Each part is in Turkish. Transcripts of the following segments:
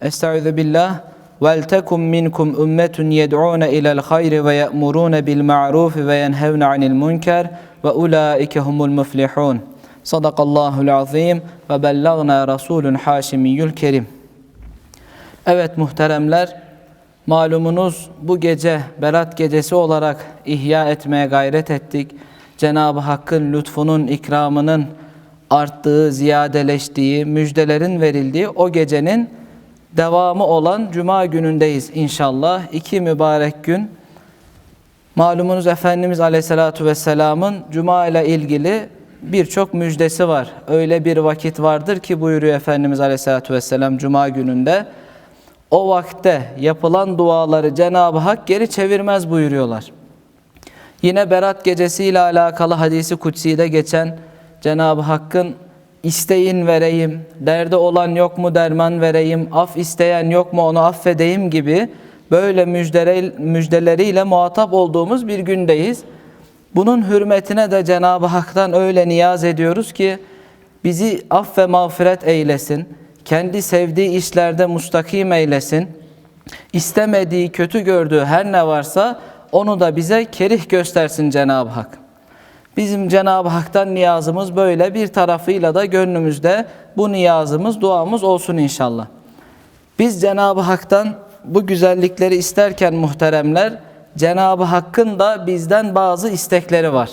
Estaizu billah. Vel tekum minkum ummetun yed'ûne ilel hayri ve ye'murûne bil ma'rufi ve yenhevne anil munker ve ulaike humul muflihun. Sadakallahul azim ve bellagna rasulun haşimiyyül kerim. Evet muhteremler, malumunuz bu gece Berat gecesi olarak ihya etmeye gayret ettik. Cenab-ı Hakk'ın lütfunun, ikramının arttığı, ziyadeleştiği, müjdelerin verildiği o gecenin devamı olan Cuma günündeyiz inşallah. İki mübarek gün. Malumunuz Efendimiz Aleyhisselatü Vesselam'ın Cuma ile ilgili birçok müjdesi var. Öyle bir vakit vardır ki buyuruyor Efendimiz Aleyhisselatü Vesselam Cuma gününde. O vakte yapılan duaları Cenab-ı Hak geri çevirmez buyuruyorlar. Yine Berat Gecesi ile alakalı hadisi kutsi'de geçen Cenab-ı Hakk'ın isteyin vereyim, derde olan yok mu derman vereyim, af isteyen yok mu onu affedeyim gibi böyle müjdele, müjdeleriyle muhatap olduğumuz bir gündeyiz. Bunun hürmetine de Cenab-ı Hak'tan öyle niyaz ediyoruz ki bizi aff ve mağfiret eylesin, kendi sevdiği işlerde mustakim eylesin, istemediği, kötü gördüğü her ne varsa onu da bize kerih göstersin Cenab-ı Hak. Bizim Cenab-ı Hak'tan niyazımız böyle bir tarafıyla da gönlümüzde bu niyazımız, duamız olsun inşallah. Biz Cenab-ı Hak'tan bu güzellikleri isterken muhteremler, Cenab-ı Hakk'ın da bizden bazı istekleri var.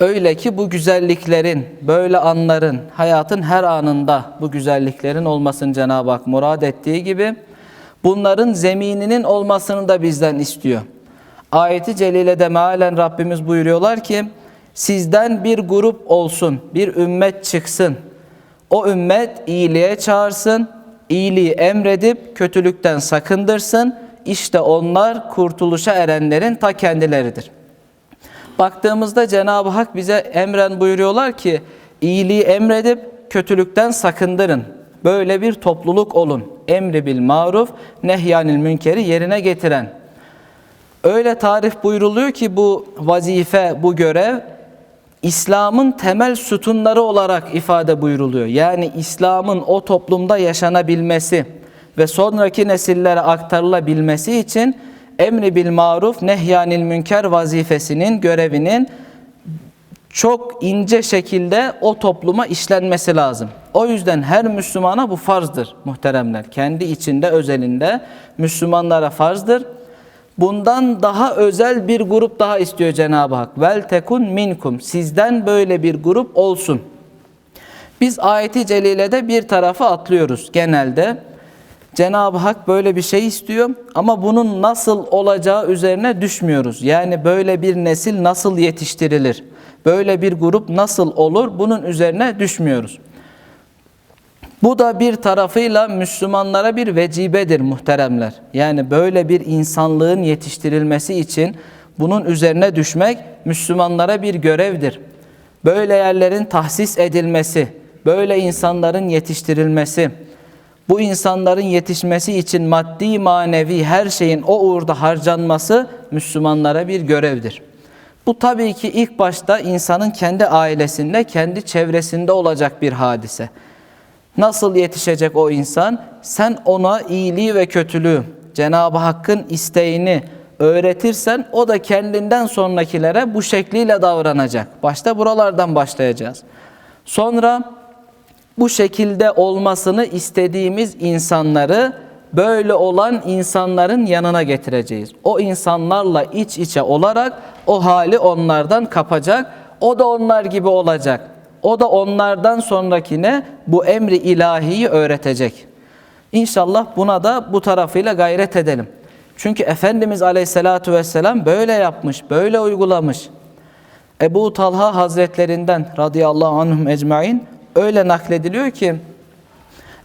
Öyle ki bu güzelliklerin, böyle anların, hayatın her anında bu güzelliklerin olmasını Cenab-ı Hak murad ettiği gibi bunların zemininin olmasını da bizden istiyor. Ayeti Celile'de mealen Rabbimiz buyuruyorlar ki sizden bir grup olsun, bir ümmet çıksın. O ümmet iyiliğe çağırsın, iyiliği emredip kötülükten sakındırsın. İşte onlar kurtuluşa erenlerin ta kendileridir. Baktığımızda Cenab-ı Hak bize emren buyuruyorlar ki iyiliği emredip kötülükten sakındırın. Böyle bir topluluk olun. Emri bil maruf, nehyanil münkeri yerine getiren. Öyle tarif buyruluyor ki bu vazife, bu görev İslam'ın temel sütunları olarak ifade buyruluyor. Yani İslam'ın o toplumda yaşanabilmesi ve sonraki nesillere aktarılabilmesi için emri bil maruf nehyanil münker vazifesinin görevinin çok ince şekilde o topluma işlenmesi lazım. O yüzden her Müslümana bu farzdır muhteremler. Kendi içinde özelinde Müslümanlara farzdır. Bundan daha özel bir grup daha istiyor Cenab-ı Hak. Vel tekun minkum. Sizden böyle bir grup olsun. Biz ayeti celilede bir tarafa atlıyoruz genelde. Cenab-ı Hak böyle bir şey istiyor ama bunun nasıl olacağı üzerine düşmüyoruz. Yani böyle bir nesil nasıl yetiştirilir? Böyle bir grup nasıl olur? Bunun üzerine düşmüyoruz. Bu da bir tarafıyla Müslümanlara bir vecibedir muhteremler. Yani böyle bir insanlığın yetiştirilmesi için bunun üzerine düşmek Müslümanlara bir görevdir. Böyle yerlerin tahsis edilmesi, böyle insanların yetiştirilmesi, bu insanların yetişmesi için maddi manevi her şeyin o uğurda harcanması Müslümanlara bir görevdir. Bu tabii ki ilk başta insanın kendi ailesinde, kendi çevresinde olacak bir hadise. Nasıl yetişecek o insan? Sen ona iyiliği ve kötülüğü, Cenab-ı Hakk'ın isteğini öğretirsen o da kendinden sonrakilere bu şekliyle davranacak. Başta buralardan başlayacağız. Sonra bu şekilde olmasını istediğimiz insanları böyle olan insanların yanına getireceğiz. O insanlarla iç içe olarak o hali onlardan kapacak. O da onlar gibi olacak. O da onlardan sonrakine bu emri ilahiyi öğretecek. İnşallah buna da bu tarafıyla gayret edelim. Çünkü Efendimiz Aleyhisselatü Vesselam böyle yapmış, böyle uygulamış. Ebu Talha Hazretlerinden radıyallahu anhum ecmain öyle naklediliyor ki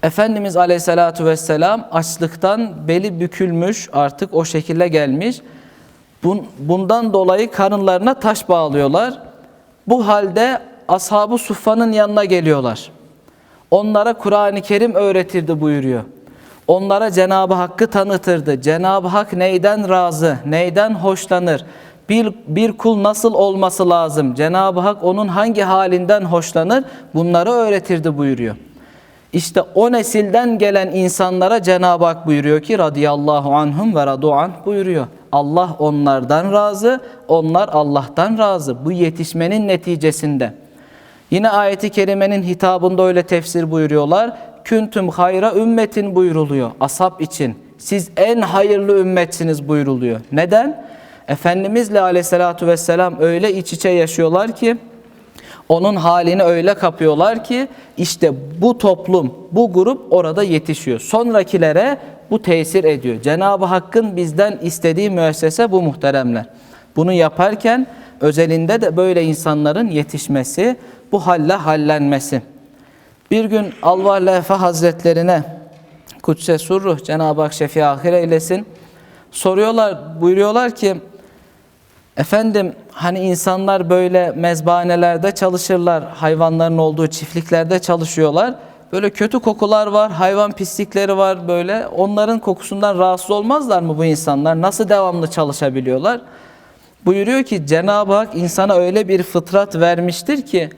Efendimiz Aleyhisselatü Vesselam açlıktan beli bükülmüş artık o şekilde gelmiş. Bundan dolayı karınlarına taş bağlıyorlar. Bu halde Ashab-ı Suffa'nın yanına geliyorlar. Onlara Kur'an-ı Kerim öğretirdi buyuruyor. Onlara Cenab-ı Hakk'ı tanıtırdı. Cenab-ı Hak neyden razı, neyden hoşlanır, bir, bir kul nasıl olması lazım, Cenab-ı Hak onun hangi halinden hoşlanır bunları öğretirdi buyuruyor. İşte o nesilden gelen insanlara Cenab-ı Hak buyuruyor ki radıyallahu anhum ve radu'an buyuruyor. Allah onlardan razı, onlar Allah'tan razı. Bu yetişmenin neticesinde. Yine ayeti kerimenin hitabında öyle tefsir buyuruyorlar. Küntüm hayra ümmetin buyuruluyor. Asap için. Siz en hayırlı ümmetsiniz buyuruluyor. Neden? Efendimizle aleyhissalatu vesselam öyle iç içe yaşıyorlar ki onun halini öyle kapıyorlar ki işte bu toplum, bu grup orada yetişiyor. Sonrakilere bu tesir ediyor. Cenab-ı Hakk'ın bizden istediği müessese bu muhteremler. Bunu yaparken özelinde de böyle insanların yetişmesi, bu halle hallenmesi. Bir gün Allah Lefe Hazretlerine Kudse Surruh Cenab-ı Hak şefi ahir eylesin. Soruyorlar, buyuruyorlar ki Efendim hani insanlar böyle mezbanelerde çalışırlar, hayvanların olduğu çiftliklerde çalışıyorlar. Böyle kötü kokular var, hayvan pislikleri var böyle. Onların kokusundan rahatsız olmazlar mı bu insanlar? Nasıl devamlı çalışabiliyorlar? Buyuruyor ki Cenab-ı Hak insana öyle bir fıtrat vermiştir ki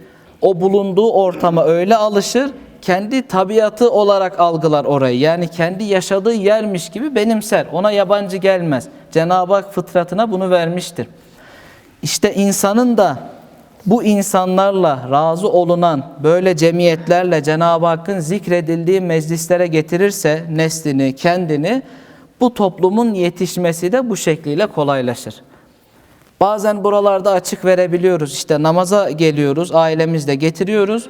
o bulunduğu ortama öyle alışır, kendi tabiatı olarak algılar orayı. Yani kendi yaşadığı yermiş gibi benimser. Ona yabancı gelmez. Cenab-ı Hak fıtratına bunu vermiştir. İşte insanın da bu insanlarla razı olunan böyle cemiyetlerle Cenab-ı Hakk'ın zikredildiği meclislere getirirse neslini, kendini bu toplumun yetişmesi de bu şekliyle kolaylaşır. Bazen buralarda açık verebiliyoruz. İşte namaza geliyoruz, ailemizle getiriyoruz.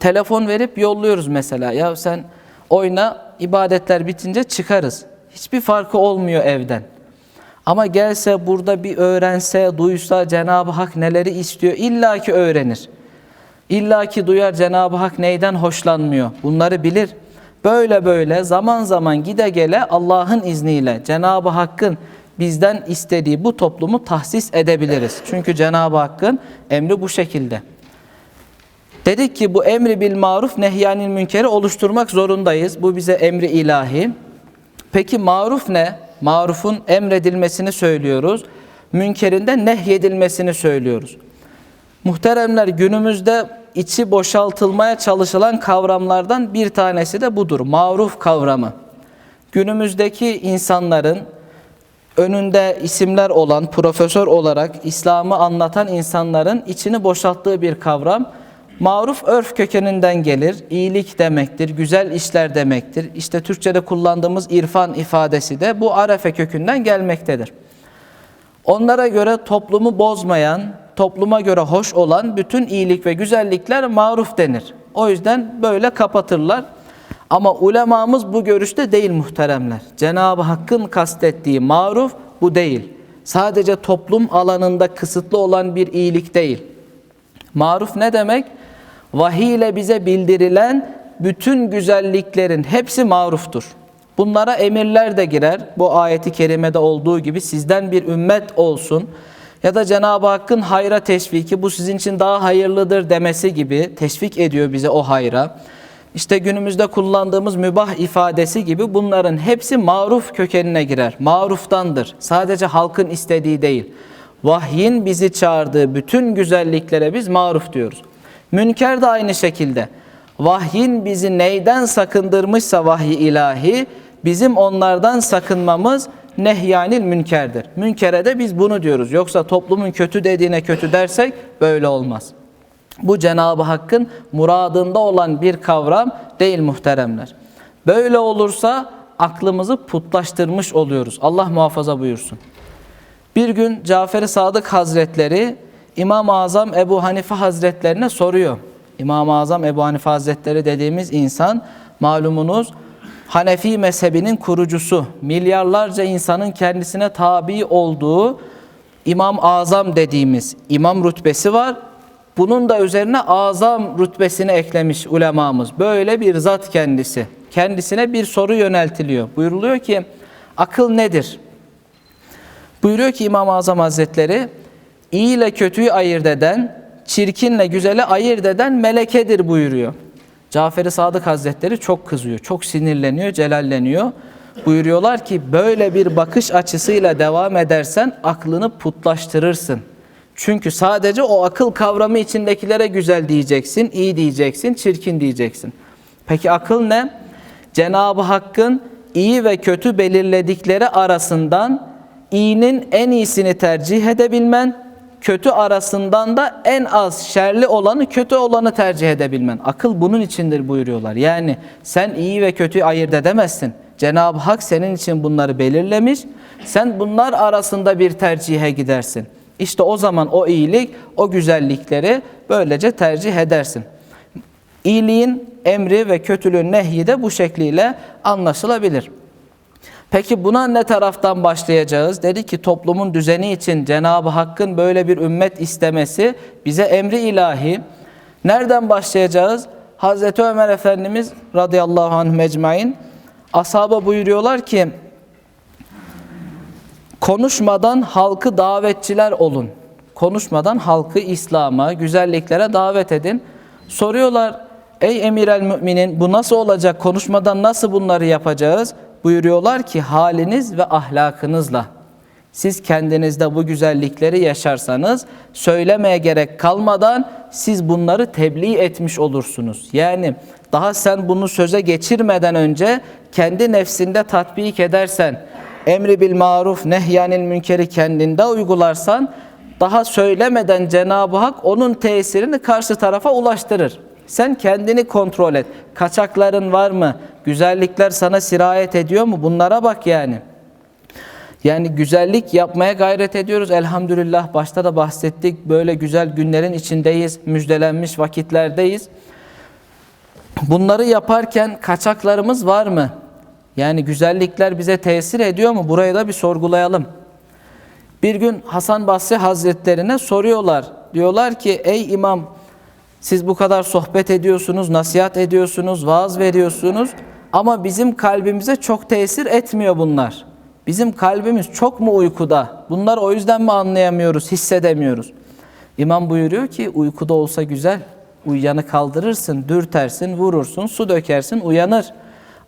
Telefon verip yolluyoruz mesela. Ya sen oyna, ibadetler bitince çıkarız. Hiçbir farkı olmuyor evden. Ama gelse burada bir öğrense, duysa Cenab-ı Hak neleri istiyor İlla ki öğrenir. İlla ki duyar Cenab-ı Hak neyden hoşlanmıyor. Bunları bilir. Böyle böyle zaman zaman gide gele Allah'ın izniyle Cenab-ı Hakk'ın bizden istediği bu toplumu tahsis edebiliriz. Çünkü Cenab-ı Hakk'ın emri bu şekilde. Dedik ki bu emri bil maruf nehyanil münkeri oluşturmak zorundayız. Bu bize emri ilahi. Peki maruf ne? Marufun emredilmesini söylüyoruz. Münkerinde nehyedilmesini söylüyoruz. Muhteremler günümüzde içi boşaltılmaya çalışılan kavramlardan bir tanesi de budur. Maruf kavramı. Günümüzdeki insanların önünde isimler olan, profesör olarak İslam'ı anlatan insanların içini boşalttığı bir kavram. Maruf örf kökeninden gelir. İyilik demektir, güzel işler demektir. İşte Türkçe'de kullandığımız irfan ifadesi de bu arefe kökünden gelmektedir. Onlara göre toplumu bozmayan, topluma göre hoş olan bütün iyilik ve güzellikler maruf denir. O yüzden böyle kapatırlar. Ama ulemamız bu görüşte değil muhteremler. Cenab-ı Hakk'ın kastettiği maruf bu değil. Sadece toplum alanında kısıtlı olan bir iyilik değil. Maruf ne demek? Vahiy ile bize bildirilen bütün güzelliklerin hepsi maruftur. Bunlara emirler de girer. Bu ayeti kerimede olduğu gibi sizden bir ümmet olsun. Ya da Cenab-ı Hakk'ın hayra teşviki bu sizin için daha hayırlıdır demesi gibi teşvik ediyor bize o hayra. İşte günümüzde kullandığımız mübah ifadesi gibi bunların hepsi maruf kökenine girer. Maruftandır. Sadece halkın istediği değil. Vahyin bizi çağırdığı bütün güzelliklere biz maruf diyoruz. Münker de aynı şekilde. Vahyin bizi neyden sakındırmışsa vahiy ilahi, bizim onlardan sakınmamız nehyanil münkerdir. Münkere de biz bunu diyoruz. Yoksa toplumun kötü dediğine kötü dersek böyle olmaz. Bu Cenab-ı Hakk'ın muradında olan bir kavram değil muhteremler. Böyle olursa aklımızı putlaştırmış oluyoruz. Allah muhafaza buyursun. Bir gün Cafer-i Sadık Hazretleri İmam-ı Azam Ebu Hanife Hazretlerine soruyor. İmam-ı Azam Ebu Hanife Hazretleri dediğimiz insan malumunuz Hanefi mezhebinin kurucusu. Milyarlarca insanın kendisine tabi olduğu İmam Azam dediğimiz imam rütbesi var. Bunun da üzerine azam rütbesini eklemiş ulemamız. Böyle bir zat kendisi. Kendisine bir soru yöneltiliyor. Buyuruluyor ki akıl nedir? Buyuruyor ki İmam-ı Azam Hazretleri iyi ile kötüyü ayırt eden, çirkinle güzeli ayırt eden melekedir buyuruyor. Cafer-i Sadık Hazretleri çok kızıyor, çok sinirleniyor, celalleniyor. Buyuruyorlar ki böyle bir bakış açısıyla devam edersen aklını putlaştırırsın. Çünkü sadece o akıl kavramı içindekilere güzel diyeceksin, iyi diyeceksin, çirkin diyeceksin. Peki akıl ne? Cenab-ı Hakk'ın iyi ve kötü belirledikleri arasından iyinin en iyisini tercih edebilmen, kötü arasından da en az şerli olanı kötü olanı tercih edebilmen. Akıl bunun içindir buyuruyorlar. Yani sen iyi ve kötüyü ayırt edemezsin. Cenab-ı Hak senin için bunları belirlemiş. Sen bunlar arasında bir tercihe gidersin. İşte o zaman o iyilik, o güzellikleri böylece tercih edersin. İyiliğin emri ve kötülüğün nehyi de bu şekliyle anlaşılabilir. Peki buna ne taraftan başlayacağız? Dedi ki toplumun düzeni için Cenab-ı Hakk'ın böyle bir ümmet istemesi bize emri ilahi. Nereden başlayacağız? Hazreti Ömer Efendimiz radıyallahu anh mecmain ashaba buyuruyorlar ki konuşmadan halkı davetçiler olun. Konuşmadan halkı İslam'a, güzelliklere davet edin. Soruyorlar ey emir el müminin bu nasıl olacak? Konuşmadan nasıl bunları yapacağız? Buyuruyorlar ki haliniz ve ahlakınızla. Siz kendinizde bu güzellikleri yaşarsanız söylemeye gerek kalmadan siz bunları tebliğ etmiş olursunuz. Yani daha sen bunu söze geçirmeden önce kendi nefsinde tatbik edersen, emri bil maruf nehyanil münkeri kendinde uygularsan daha söylemeden Cenab-ı Hak onun tesirini karşı tarafa ulaştırır. Sen kendini kontrol et. Kaçakların var mı? Güzellikler sana sirayet ediyor mu? Bunlara bak yani. Yani güzellik yapmaya gayret ediyoruz. Elhamdülillah başta da bahsettik. Böyle güzel günlerin içindeyiz. Müjdelenmiş vakitlerdeyiz. Bunları yaparken kaçaklarımız var mı? Yani güzellikler bize tesir ediyor mu? Burayı da bir sorgulayalım. Bir gün Hasan Basri Hazretlerine soruyorlar. Diyorlar ki ey imam siz bu kadar sohbet ediyorsunuz, nasihat ediyorsunuz, vaaz veriyorsunuz ama bizim kalbimize çok tesir etmiyor bunlar. Bizim kalbimiz çok mu uykuda? Bunlar o yüzden mi anlayamıyoruz, hissedemiyoruz? İmam buyuruyor ki uykuda olsa güzel. Uyuyanı kaldırırsın, dürtersin, vurursun, su dökersin, uyanır.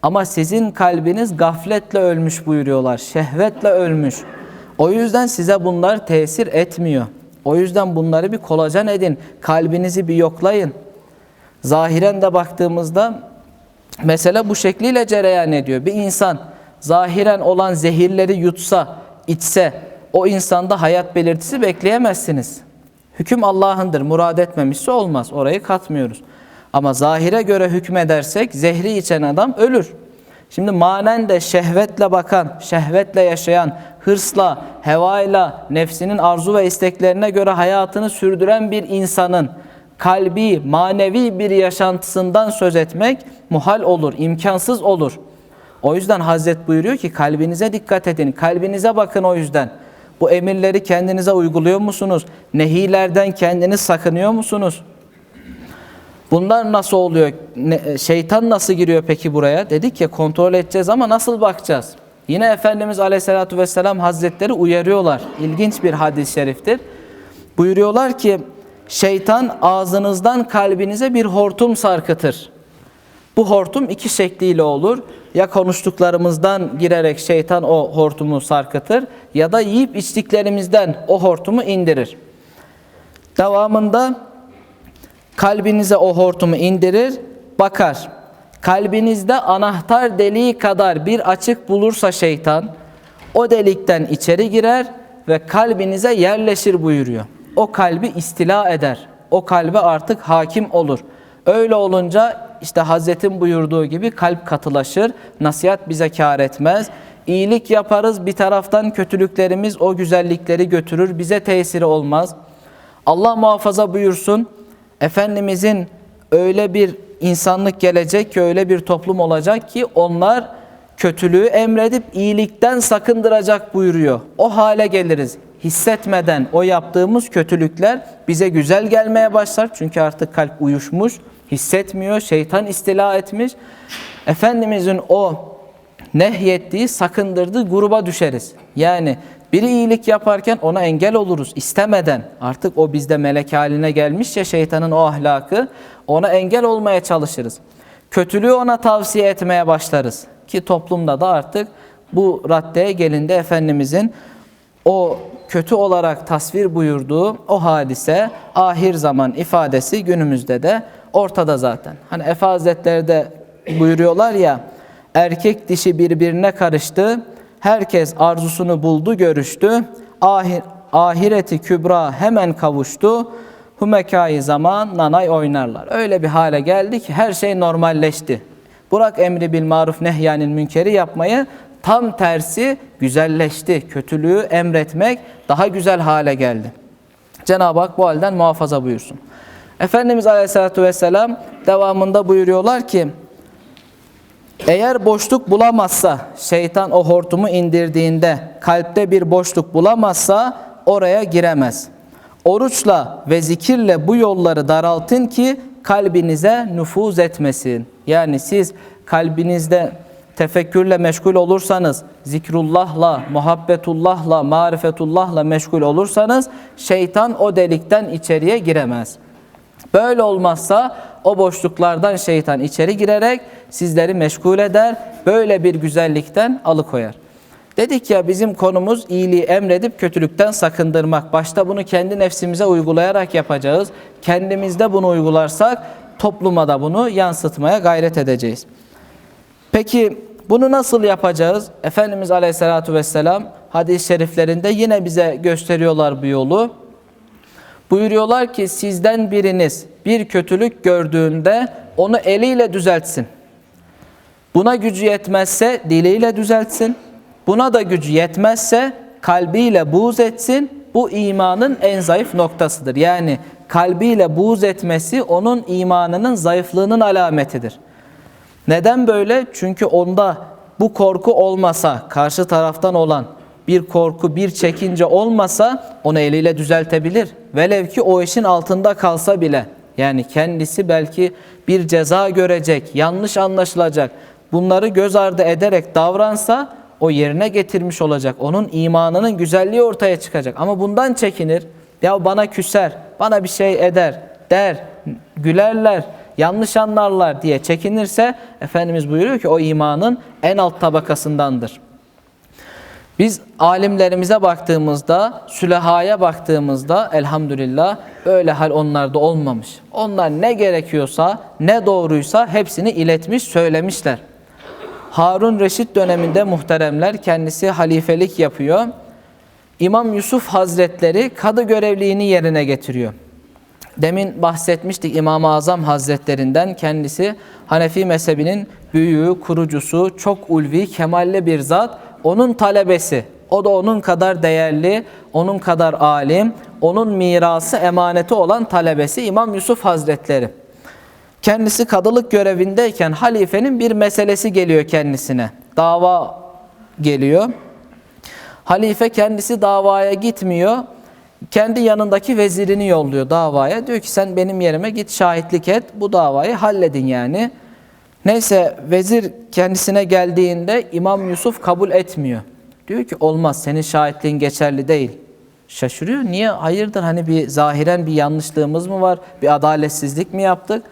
Ama sizin kalbiniz gafletle ölmüş buyuruyorlar. Şehvetle ölmüş. O yüzden size bunlar tesir etmiyor. O yüzden bunları bir kolajen edin. Kalbinizi bir yoklayın. Zahiren de baktığımızda mesele bu şekliyle cereyan ediyor. Bir insan zahiren olan zehirleri yutsa, içse o insanda hayat belirtisi bekleyemezsiniz. Hüküm Allah'ındır. Murad etmemişse olmaz. Orayı katmıyoruz. Ama zahire göre hükmedersek zehri içen adam ölür. Şimdi manen de şehvetle bakan, şehvetle yaşayan, hırsla, hevayla, nefsinin arzu ve isteklerine göre hayatını sürdüren bir insanın kalbi, manevi bir yaşantısından söz etmek muhal olur, imkansız olur. O yüzden Hazret buyuruyor ki kalbinize dikkat edin, kalbinize bakın o yüzden. Bu emirleri kendinize uyguluyor musunuz? Nehilerden kendiniz sakınıyor musunuz? Bunlar nasıl oluyor? Ne, şeytan nasıl giriyor peki buraya? Dedik ya kontrol edeceğiz ama nasıl bakacağız? Yine Efendimiz Aleyhisselatü Vesselam Hazretleri uyarıyorlar. İlginç bir hadis-i şeriftir. Buyuruyorlar ki şeytan ağzınızdan kalbinize bir hortum sarkıtır. Bu hortum iki şekliyle olur. Ya konuştuklarımızdan girerek şeytan o hortumu sarkıtır ya da yiyip içtiklerimizden o hortumu indirir. Devamında kalbinize o hortumu indirir, bakar. Kalbinizde anahtar deliği kadar bir açık bulursa şeytan o delikten içeri girer ve kalbinize yerleşir buyuruyor. O kalbi istila eder. O kalbe artık hakim olur. Öyle olunca işte Hazretin buyurduğu gibi kalp katılaşır. Nasihat bize kar etmez. İyilik yaparız bir taraftan kötülüklerimiz o güzellikleri götürür. Bize tesiri olmaz. Allah muhafaza buyursun. Efendimizin öyle bir insanlık gelecek ki öyle bir toplum olacak ki onlar kötülüğü emredip iyilikten sakındıracak buyuruyor. O hale geliriz. Hissetmeden o yaptığımız kötülükler bize güzel gelmeye başlar. Çünkü artık kalp uyuşmuş, hissetmiyor, şeytan istila etmiş. Efendimizin o nehyettiği, sakındırdığı gruba düşeriz. Yani biri iyilik yaparken ona engel oluruz istemeden. Artık o bizde melek haline gelmiş ya şeytanın o ahlakı. Ona engel olmaya çalışırız. Kötülüğü ona tavsiye etmeye başlarız. Ki toplumda da artık bu raddeye gelinde Efendimizin o kötü olarak tasvir buyurduğu o hadise ahir zaman ifadesi günümüzde de ortada zaten. Hani Efe Hazretleri de buyuruyorlar ya erkek dişi birbirine karıştı. Herkes arzusunu buldu görüştü. Ahir, ahireti kübra hemen kavuştu. Humekai zaman nanay oynarlar. Öyle bir hale geldi ki her şey normalleşti. Burak emri bil maruf nehyanil münkeri yapmayı tam tersi güzelleşti. Kötülüğü emretmek daha güzel hale geldi. Cenab-ı Hak bu halden muhafaza buyursun. Efendimiz Aleyhisselatü Vesselam devamında buyuruyorlar ki eğer boşluk bulamazsa şeytan o hortumu indirdiğinde kalpte bir boşluk bulamazsa oraya giremez. Oruçla ve zikirle bu yolları daraltın ki kalbinize nüfuz etmesin. Yani siz kalbinizde tefekkürle meşgul olursanız, zikrullahla, muhabbetullahla, marifetullahla meşgul olursanız şeytan o delikten içeriye giremez. Böyle olmazsa o boşluklardan şeytan içeri girerek sizleri meşgul eder, böyle bir güzellikten alıkoyar. Dedik ya bizim konumuz iyiliği emredip kötülükten sakındırmak. Başta bunu kendi nefsimize uygulayarak yapacağız. Kendimizde bunu uygularsak topluma da bunu yansıtmaya gayret edeceğiz. Peki bunu nasıl yapacağız? Efendimiz Aleyhisselatü Vesselam hadis-i şeriflerinde yine bize gösteriyorlar bu yolu. Buyuruyorlar ki sizden biriniz bir kötülük gördüğünde onu eliyle düzeltsin. Buna gücü yetmezse diliyle düzeltsin. Buna da gücü yetmezse kalbiyle buğz etsin. Bu imanın en zayıf noktasıdır. Yani kalbiyle buğz etmesi onun imanının zayıflığının alametidir. Neden böyle? Çünkü onda bu korku olmasa, karşı taraftan olan bir korku, bir çekince olmasa onu eliyle düzeltebilir. Velev ki o işin altında kalsa bile. Yani kendisi belki bir ceza görecek, yanlış anlaşılacak. Bunları göz ardı ederek davransa o yerine getirmiş olacak. Onun imanının güzelliği ortaya çıkacak. Ama bundan çekinir. Ya bana küser, bana bir şey eder, der, gülerler, yanlış anlarlar diye çekinirse Efendimiz buyuruyor ki o imanın en alt tabakasındandır. Biz alimlerimize baktığımızda, sülehaya baktığımızda elhamdülillah böyle hal onlarda olmamış. Onlar ne gerekiyorsa, ne doğruysa hepsini iletmiş, söylemişler. Harun Reşit döneminde muhteremler kendisi halifelik yapıyor. İmam Yusuf Hazretleri kadı görevliğini yerine getiriyor. Demin bahsetmiştik İmam-ı Azam Hazretlerinden kendisi Hanefi mezhebinin büyüğü, kurucusu, çok ulvi, kemalli bir zat. Onun talebesi, o da onun kadar değerli, onun kadar alim, onun mirası emaneti olan talebesi İmam Yusuf Hazretleri. Kendisi kadılık görevindeyken halifenin bir meselesi geliyor kendisine. Dava geliyor. Halife kendisi davaya gitmiyor. Kendi yanındaki vezirini yolluyor davaya. Diyor ki sen benim yerime git şahitlik et. Bu davayı halledin yani. Neyse vezir kendisine geldiğinde İmam Yusuf kabul etmiyor. Diyor ki olmaz senin şahitliğin geçerli değil. Şaşırıyor. Niye? Hayırdır hani bir zahiren bir yanlışlığımız mı var? Bir adaletsizlik mi yaptık?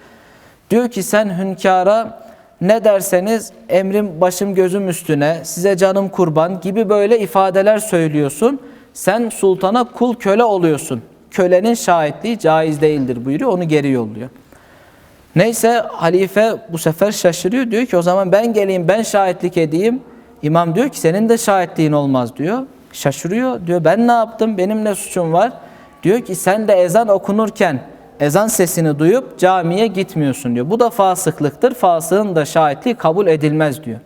Diyor ki sen hünkâra ne derseniz emrim başım gözüm üstüne, size canım kurban gibi böyle ifadeler söylüyorsun. Sen sultana kul köle oluyorsun. Kölenin şahitliği caiz değildir buyuruyor. Onu geri yolluyor. Neyse halife bu sefer şaşırıyor. Diyor ki o zaman ben geleyim ben şahitlik edeyim. İmam diyor ki senin de şahitliğin olmaz diyor. Şaşırıyor. Diyor ben ne yaptım? Benim ne suçum var? Diyor ki sen de ezan okunurken ezan sesini duyup camiye gitmiyorsun diyor. Bu da fasıklıktır. Fasığın da şahitliği kabul edilmez diyor.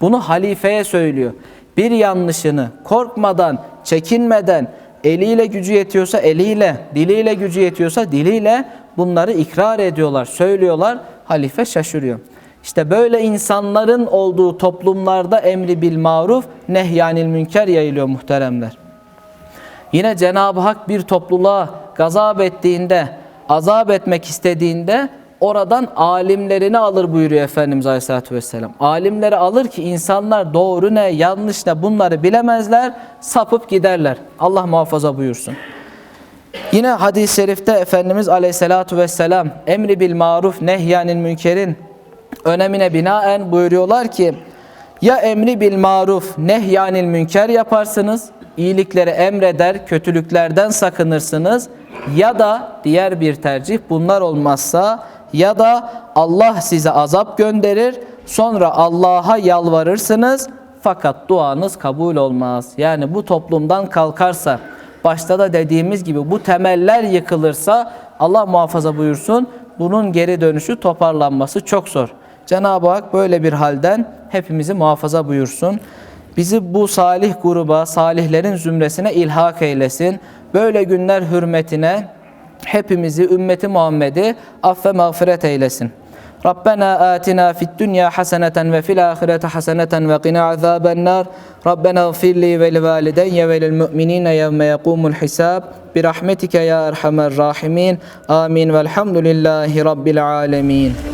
Bunu halifeye söylüyor. Bir yanlışını korkmadan, çekinmeden, eliyle gücü yetiyorsa eliyle, diliyle gücü yetiyorsa diliyle bunları ikrar ediyorlar, söylüyorlar. Halife şaşırıyor. İşte böyle insanların olduğu toplumlarda emri bil maruf, nehyanil münker yayılıyor muhteremler. Yine Cenab-ı Hak bir topluluğa gazap ettiğinde, azap etmek istediğinde oradan alimlerini alır buyuruyor Efendimiz Aleyhisselatü Vesselam. Alimleri alır ki insanlar doğru ne, yanlış ne bunları bilemezler, sapıp giderler. Allah muhafaza buyursun. Yine hadis-i şerifte Efendimiz Aleyhisselatü Vesselam emri bil maruf nehyanil münkerin önemine binaen buyuruyorlar ki ya emri bil maruf nehyanil münker yaparsınız, iyilikleri emreder, kötülüklerden sakınırsınız ya da diğer bir tercih bunlar olmazsa ya da Allah size azap gönderir, Sonra Allah'a yalvarırsınız fakat duanız kabul olmaz. Yani bu toplumdan kalkarsa, başta da dediğimiz gibi bu temeller yıkılırsa Allah muhafaza buyursun bunun geri dönüşü toparlanması çok zor. Cenab-ı Hak böyle bir halden hepimizi muhafaza buyursun. Bizi bu salih gruba, salihlerin zümresine ilhak eylesin. Böyle günler hürmetine hepimizi ümmeti Muhammed'i affe mağfiret eylesin. ربنا آتنا في الدنيا حسنة وفي الآخرة حسنة وقنا عذاب النار. ربنا اغفر لي ولوالدي وللمؤمنين يوم يقوم الحساب. برحمتك يا أرحم الراحمين. آمين. والحمد لله رب العالمين.